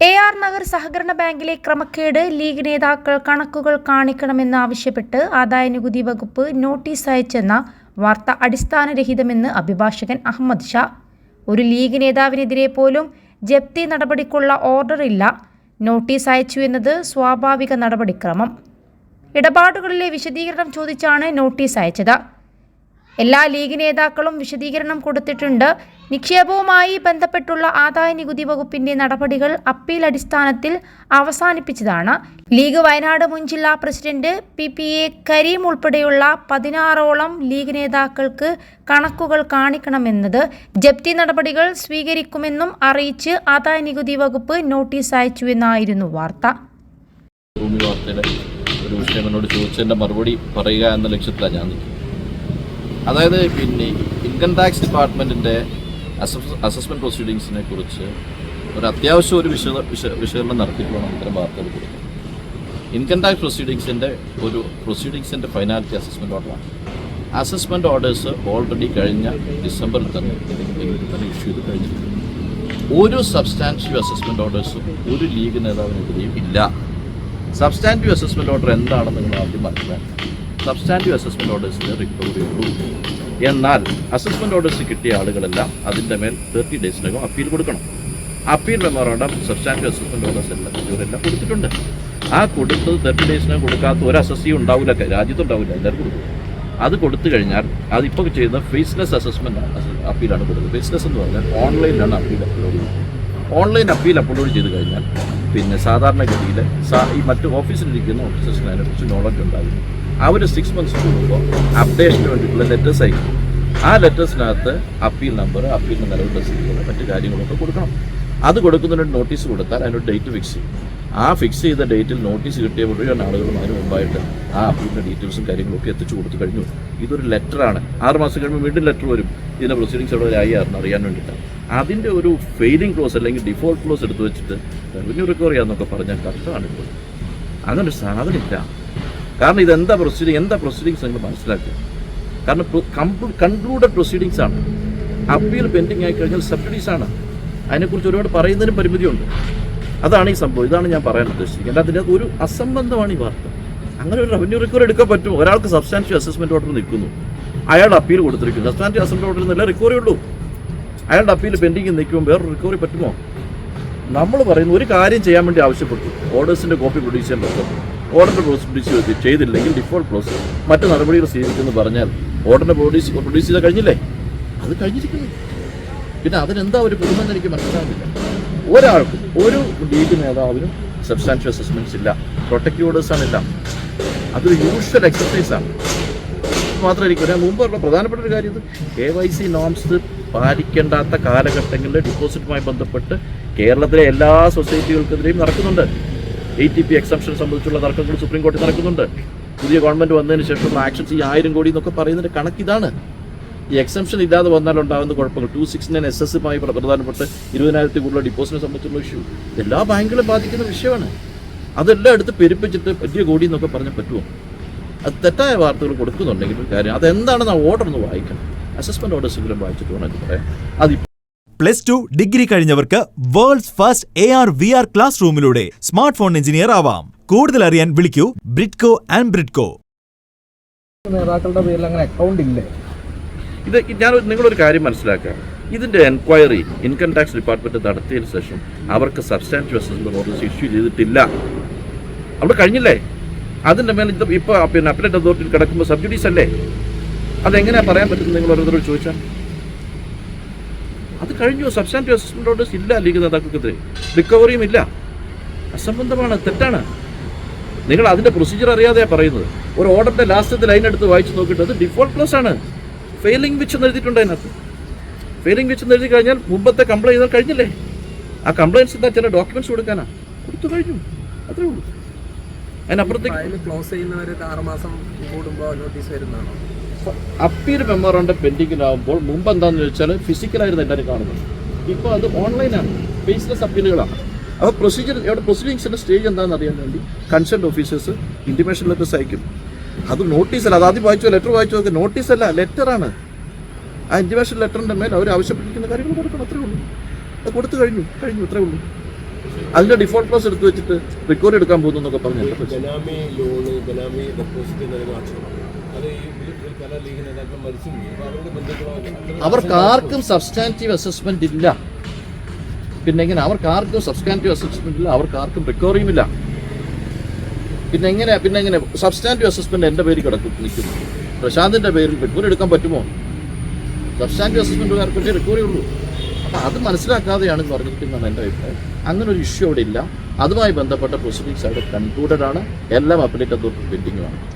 A R Nagar സഹകരണ ബാങ്കിലെ ക്രമക്കേട് ലീഗ് നേതാക്കൾ കണക്കുകൾ കാണിക്കണമെന്നാവശ്യപ്പെട്ട് ആദായനികുതി വകുപ്പ് നോട്ടീസ് അയച്ചെന്ന വാർത്ത അടിസ്ഥാനരഹിതമെന്ന് അഭിഭാഷകൻ അഹമ്മദ് ഷാ. ഒരു ലീഗ് നേതാവിനെതിരെ പോലും ജപ്തി നടപടിക്കുള്ള ഓർഡർ ഇല്ല നോട്ടീസ് അയച്ചു എന്നത് സ്വാഭാവിക നടപടിക്രമം. ഇടപാടുകളിലെ വിശദീകരണം ചോദിച്ചാണ് നോട്ടീസ് അയച്ചത്. എല്ലാ ലീഗ് നേതാക്കളും വിശദീകരണം കൊടുത്തിട്ടുണ്ട്. നിക്ഷേപവുമായി ബന്ധപ്പെട്ടുള്ള ആദായ നികുതി വകുപ്പിന്റെ നടപടികൾ അപ്പീൽ അടിസ്ഥാനത്തിൽ അവസാനിപ്പിച്ചതാണ്. ലീഗ് വയനാട് മുൻ ജില്ലാ president P P A Kareem ഉൾപ്പെടെയുള്ള പതിനാറോളം ലീഗ് നേതാക്കൾക്ക് കണക്കുകൾ കാണിക്കണമെന്നത് ജപ്തി നടപടികൾ സ്വീകരിക്കുമെന്നും അറിയിച്ച് ആദായ നികുതി വകുപ്പ് നോട്ടീസ് അയച്ചുവെന്നായിരുന്നു വാർത്ത. ഒരു വിഷയം എന്നോട് ചോദിച്ചതിന്റെ മറുപടി പറയുക എന്ന ലക്ഷ്യത്തിലാണ് ഞാൻ നിൽക്കുന്നത്. അതായത് പിന്നെ ഇൻകം ടാക്സ് ഡിപ്പാർട്ട്മെന്റിന്റെ അസസ്മെന്റ് പ്രൊസീഡിങ്സിനെ കുറിച്ച് ഒരു അത്യാവശ്യം ഒരു വിശദ വിശ വിശകലനം നടത്തിയിട്ട് വേണം ഇത്തരം വാർത്തകൾ കൊടുക്കുന്നത് ഇൻകം ടാക്സ് പ്രൊസീഡിങ്സിന്റെ ഒരു പ്രൊസീഡിങ്സിന്റെ ഫൈനാലിറ്റി അസസ്മെന്റ് ഓർഡറാണ് അസസ്മെന്റ് ഓർഡേഴ്സ് ഓൾറെഡി കഴിഞ്ഞ ഡിസംബറിൽ തന്നെ തന്നെ ഇഷ്യൂ ചെയ്ത് കഴിഞ്ഞിട്ടുണ്ട്. ഒരു സബ്സ്റ്റാന്റീവ് അസസ്മെന്റ് ഓർഡേഴ്സും ഒരു ലീഗ് നേതാവിനെതിരെയും ഇല്ല. സബ്സ്റ്റാന്റീവ് അസസ്മെന്റ് ഓർഡർ എന്താണെന്ന് നിങ്ങൾ ആദ്യം മനസ്സിലാക്കണം. സബ്സ്റ്റാന്റീവ് അസസ്മെന്റ് ഓർഡേഴ്സിന് റിക്കവറി ഉള്ളൂ എന്നാൽ അസസ്മെന്റ് ഓർഡേഴ്സ് കിട്ടിയ ആളുകളെല്ലാം അതിന്റെ മേൽ തേർട്ടി ഡേയ്സിനകം അപ്പീൽ കൊടുക്കണം. Appeal memorandum substantive assessment orders എല്ലാം ഇവരെല്ലാം കൊടുത്തിട്ടുണ്ട്. ആ കൊടുത്തത് തേർട്ടി ഡേയ്സിനകം കൊടുക്കാത്ത ഒരു അസസ്സിയും ഉണ്ടാവില്ല രാജ്യത്തുണ്ടാവില്ല എല്ലാവരും കൊടുക്കും. അത് കൊടുത്തു കഴിഞ്ഞാൽ അതിപ്പോൾ ചെയ്യുന്ന ഫേസ്ലെസ് അസസ്മെന്റ് അപ്പീലാണ് കൊടുക്കുന്നത്. ഫേസ്ലെസ് എന്ന് പറഞ്ഞാൽ ഓൺലൈനിലാണ് അപ്പീൽ അപ്ലോഡ് ചെയ്യുന്നത്. ഓൺലൈൻ അപ്പീൽ അപ്ലോഡ് ചെയ്ത് കഴിഞ്ഞാൽ പിന്നെ സാധാരണഗതിയിൽ സാ- ഈ മറ്റ് ഓഫീസിലിരിക്കുന്ന ഓഫീസേഴ്സിന് അതിനെക്കുറിച്ച് നോളജ് അവർ സിക്സ് മന്ത്സ് കൂടുമ്പോൾ അപ്ഡേഷന് വേണ്ടിയിട്ടുള്ള ലെറ്റേഴ്സ് അയക്കും ആ ലെറ്റേഴ്സിനകത്ത് അപ്പീൽ നമ്പർ അപ്പീലിന്റെ നിലവിൽ രസീതുകൾ മറ്റ് കാര്യങ്ങളൊക്കെ കൊടുക്കണം. അത് കൊടുക്കുന്നതിന് നോട്ടീസ് കൊടുത്താൽ അതിനൊരു ഡേറ്റ് ഫിക്സ് ചെയ്യും. ആ ഫിക്സ് ചെയ്ത ഡേറ്റിൽ നോട്ടീസ് കിട്ടിയ മുഴുവൻ ആളുകളും അതിന് മുമ്പായിട്ട് ആ അപ്പീലിന്റെ ഡീറ്റെയിൽസും കാര്യങ്ങളൊക്കെ എത്തിച്ചു കൊടുത്തു കഴിഞ്ഞു. ഇതൊരു ലെറ്ററാണ് ആറ് മാസം കഴിയുമ്പോൾ വീണ്ടും ലെറ്റർ വരും. ഇതിന്റെ പ്രൊസീഡിങ്സ് എവിടെ ഒരു ആയി ആയിരുന്നു അറിയാൻ വേണ്ടിയിട്ടാണ് അതിന്റെ ഒരു ഫെയിലിംഗ് ക്ലോസ് അല്ലെങ്കിൽ ഡിഫോൾട്ട് ക്ലോസ് എടുത്ത് വെച്ചിട്ട് റവന്യൂ റിക്കവറി ആണെന്നൊക്കെ പറഞ്ഞാൽ കഷ്ടമാണ് ഇപ്പോൾ. അങ്ങനൊരു സാധനമില്ല. കാരണം ഇത് എന്താ പ്രൊസീഡിങ് എന്താ പ്രൊസീഡിങ്സ് നിങ്ങൾ മനസ്സിലാക്കുക. കാരണം കൺക്ലൂഡഡ് പ്രൊസീഡിങ്സ് ആണ്. അപ്പീൽ പെൻഡിങ് ആയി കഴിഞ്ഞാൽ സബ്സിഡീസ് ആണ്. അതിനെക്കുറിച്ച് ഒരുപാട് പറയുന്നതിനും പരിമിതിയുണ്ട്. അതാണ് ഈ സംഭവം. ഇതാണ് ഞാൻ പറയാൻ ഉദ്ദേശിക്കുന്നത് അതിന്റെ ഒരു അസംബന്ധമാണ് ഈ വാർത്ത. അങ്ങനെ ഒരു റവന്യൂ റിക്കവർ എടുക്കാൻ പറ്റും ഒരാൾക്ക് സബ്സ്റ്റാൻഷ്യൽ അസസ്മെന്റ് ഓർഡർ നിൽക്കുന്നു. അയാൾ അപ്പീൽ കൊടുത്തിരിക്കുന്നു. സബ്സ്റ്റാൻഷ്യൽ അസസ്മെന്റ് ഓർഡർ നിന്നല്ല റിക്കവറി ഉള്ളൂ. അയാളുടെ അപ്പീൽ പെൻഡിങ് നിൽക്കുമ്പോൾ വേറൊരു റിക്കവറി പറ്റുമോ? നമ്മൾ പറയുന്ന ഒരു കാര്യം ചെയ്യാൻ വേണ്ടി ആവശ്യപ്പെട്ടു. ഓർഡേഴ്സിന്റെ കോപ്പി പ്രൊഡ്യൂസ് ചെയ്യാൻ പറ്റും ഓർഡറിന്റെ പ്രൊഡ്യൂസ് ചെയ്ത് ചെയ്തില്ലെങ്കിൽ ഡിഫോൾട്ട് ക്ലോസ് മറ്റു നടപടികൾ സ്വീകരിക്കുമെന്ന് പറഞ്ഞാൽ ഓർഡറിന്റെ പ്രൊഡ്യൂസ് പ്രൊഡ്യൂസ് ചെയ്താൽ കഴിഞ്ഞില്ലേ? അത് കഴിഞ്ഞിരിക്കുന്നു. പിന്നെ അതിനെന്താ ഒരു പുതുമെന്ന് എനിക്ക് മനസ്സിലാകുന്നില്ല ഒരാൾക്കും ഒരു ലീഗ് നേതാവിനും സബ്സ്റ്റാൻഷ്യൽ അസസ്മെന്റ്സ് ഇല്ല. പ്രൊട്ടക്റ്റീവ് ഓർഡേഴ്സാണ് എല്ലാം അതൊരു എക്സസൈസ് ആണ്. മാത്രമല്ല എനിക്ക് പറയാം മുമ്പുള്ള പ്രധാനപ്പെട്ട ഒരു കാര്യം ഇത്. കെ വൈ സി നോംസ് പാലിക്കേണ്ടാത്ത കാലഘട്ടങ്ങളിൽ ഡിപ്പോസിറ്റുമായി ബന്ധപ്പെട്ട് കേരളത്തിലെ എല്ലാ സൊസൈറ്റികൾക്കെതിരെയും നടക്കുന്നുണ്ട്. എ ടി പി എക്സംഷൻ സംബന്ധിച്ചുള്ള തർക്കങ്ങൾ സുപ്രീം കോടതി നടക്കുന്നുണ്ട്. പുതിയ ഗവൺമെന്റ് വന്നതിന് ശേഷം ആക്ഷൻസ് ഈ ആയിരം കോടി എന്നൊക്കെ പറയുന്നതിന്റെ കണക്ക് ഇതാണ്. ഈ എക്സംഷൻ ഇല്ലാതെ വന്നാൽ ഉണ്ടാകുന്ന കുഴപ്പങ്ങൾ. Two six nine S S ആയി പ്രധാനപ്പെട്ട് ഇരുപതിനായിരത്തി കൂടുതൽ ഡിപ്പോസിറ്റിനെ സംബന്ധിച്ചുള്ള ഇഷ്യൂ എല്ലാ ബാങ്കുകളും ബാധിക്കുന്ന വിഷയമാണ്. അതെല്ലാം എടുത്ത് പെരുപ്പിച്ചിട്ട് പറ്റിയ കോടി എന്നൊക്കെ പറഞ്ഞാൽ പറ്റുമോ? അത് തെറ്റായ വാർത്തകൾ കൊടുക്കുന്നുണ്ടെങ്കിൽ കാര്യം അതെന്താണെന്ന് ആ ഓർഡർ ഒന്ന് വായിക്കണം. അസസ്മെന്റ് ഓർഡേഴ്സെങ്കിലും വായിച്ചിട്ട് വേണം പറയാം അത് plus two degree കഴിഞ്ഞവർക്ക് world's first A R V R class റൂമിലൂടെ smart phone engineer ആവാം. കൂടുതൽ അറിയാൻ വിളിക്കൂ ബ്രിഡ്കോ ആൻഡ് ബ്രിഡ്കോ. നേതാക്കളുടെ പേരിൽ അങ്ങനെ അക്കൗണ്ട് ഇല്ലേ? ഇത് ഞാൻ നിങ്ങളൊരു കാര്യം മനസ്സിലാക്കുക ഇതിന്റെ എൻക്വയറി ഇൻകം ടാക്സ് ഡിപ്പാർട്ട്മെന്റ് നടത്തിയതിന് ശേഷം അവർക്ക് ഇഷ്യൂ ചെയ്തിട്ടില്ല. അവിടെ കഴിഞ്ഞില്ലേ? അതിന്റെ മേലെ ഇത് ഇപ്പൊ പിന്നെ അപ്പലേറ്റ് അതോറിറ്റിയിൽ കിടക്കുമ്പോൾ സബ്സിഡീസ് അല്ലേ? അതെങ്ങനെയാ പറയാൻ പറ്റുന്നത്? നിങ്ങൾ ഓരോരുത്തരോട് ചോദിച്ചാൽ. അത് കഴിഞ്ഞു. സബ്സ്റ്റാൻഡ് അസസ്മെന്റ് ഓർഡേഴ്സ് ഇല്ല ലീഗ് നേതാക്കൾക്കെതിരെ. റിക്കവറിയും ഇല്ല. അസംബന്ധമാണ്. തെറ്റാണ്. നിങ്ങൾ അതിന്റെ പ്രൊസീജിയർ അറിയാതെയാണ് പറയുന്നത്. ഒരു ഓർഡറിന്റെ ലാസ്റ്റത്തെ ലൈൻ എടുത്ത് വായിച്ച് നോക്കിയിട്ട് അത് ഡിഫോൾട്ട് പ്ലസ് ആണ്. ഫെയിലിംഗ് വിച്ച് എഴുതിയിട്ടുണ്ട് അതിനകത്ത്. ഫെയിലിംഗ് വിച്ച് എഴുതി കഴിഞ്ഞാൽ മുമ്പത്തെ കംപ്ലൈന്റ് ചെയ്താൽ കഴിഞ്ഞില്ലേ? ആ കംപ്ലൈൻസ് എന്താ ചില ഡോക്യുമെന്റ്സ് കൊടുക്കാനാ. കൊടുത്തു കഴിഞ്ഞു. അത്രേ ഉള്ളൂ. അതിനപ്പുറത്തേക്ക് ക്ലോസ് ചെയ്യുന്നവർ ആറുമാസം കൂടുമ്പോൾ നോട്ടീസ് വരുന്നതാണോ? അപ്പീൽ മെമ്മോറാണ്ടം പെൻഡിങ്ങിലാവുമ്പോൾ മുമ്പ് എന്താണെന്ന് വെച്ചാൽ ഫിസിക്കലായിരുന്നു എല്ലാവരും കാണുന്നത്. ഇപ്പോൾ അത് ഓൺലൈനാണ് ഫേസ്ലെസ് അപ്പീലുകളാണ് അപ്പോൾ പ്രൊസീജിയർ ഇവിടെ പ്രൊസീഡിങ്സിന്റെ സ്റ്റേജ് എന്താണെന്ന് അറിയാൻ വേണ്ടി കൺസേൺഡ് ഓഫീസേഴ്സ് ഇന്റിമേഷൻ ലെറ്റർ അയക്കും. അത് നോട്ടീസല്ല അത് ആദ്യം വായിച്ചോ ലെറ്റർ വായിച്ചോ നോക്കി അല്ല ലെറ്ററാണ് ആ ഇന്റിമേഷൻ ലെറ്ററിന്റെ മേൽ അവർ ആവശ്യപ്പെട്ടിരിക്കുന്ന കാര്യങ്ങൾ കൊടുക്കണം അത്രേ ഉള്ളൂ. അത് കൊടുത്തു കഴിഞ്ഞു കഴിഞ്ഞു അത്രേ ഉള്ളൂ. അതിന്റെ ഡിഫോൾട്ട് ക്ലോസ് എടുത്ത് വെച്ചിട്ട് റിക്കവറി എടുക്കാൻ പോകുന്നു എന്നൊക്കെ പറഞ്ഞു. അവർക്ക് ആർക്കും സബ്സ്റ്റാന്റീവ് അസസ്മെന്റ് ഇല്ല. പിന്നെ എങ്ങനെ? അവർക്ക് ആർക്കും സബ്സ്റ്റാന്റീവ് അസസ്മെന്റ് ഇല്ല. അവർക്ക് ആർക്കും റിക്കവറിയും ഇല്ല. പിന്നെ എങ്ങനെ? പിന്നെ എങ്ങനെ? സബ്സ്റ്റാന്റീവ് അസസ്മെന്റ് എന്റെ പേരിൽ കിടക്കും നിൽക്കുന്നു പ്രശാന്തിന്റെ പേരിൽ റിക്കവറി എടുക്കാൻ പറ്റുമോ? സബ്സ്റ്റാന്റീവ് അസസ്മെന്റ് പറ്റിയ റിക്കവറി ഉള്ളൂ. അപ്പം അത് മനസ്സിലാക്കാതെയാണ് പറഞ്ഞിരിക്കുന്നതാണ് എന്റെ അഭിപ്രായം. അങ്ങനെ ഒരു ഇഷ്യൂ അവിടെ ഇല്ല. അതുമായി ബന്ധപ്പെട്ട പ്രൊസീഡിങ്സ് അവിടെ കൺക്ലൂഡഡ് ആണ്. എല്ലാം അപ്പലേറ്റ് അതോറിറ്റി പെൻഡിങ്ങുമാണ്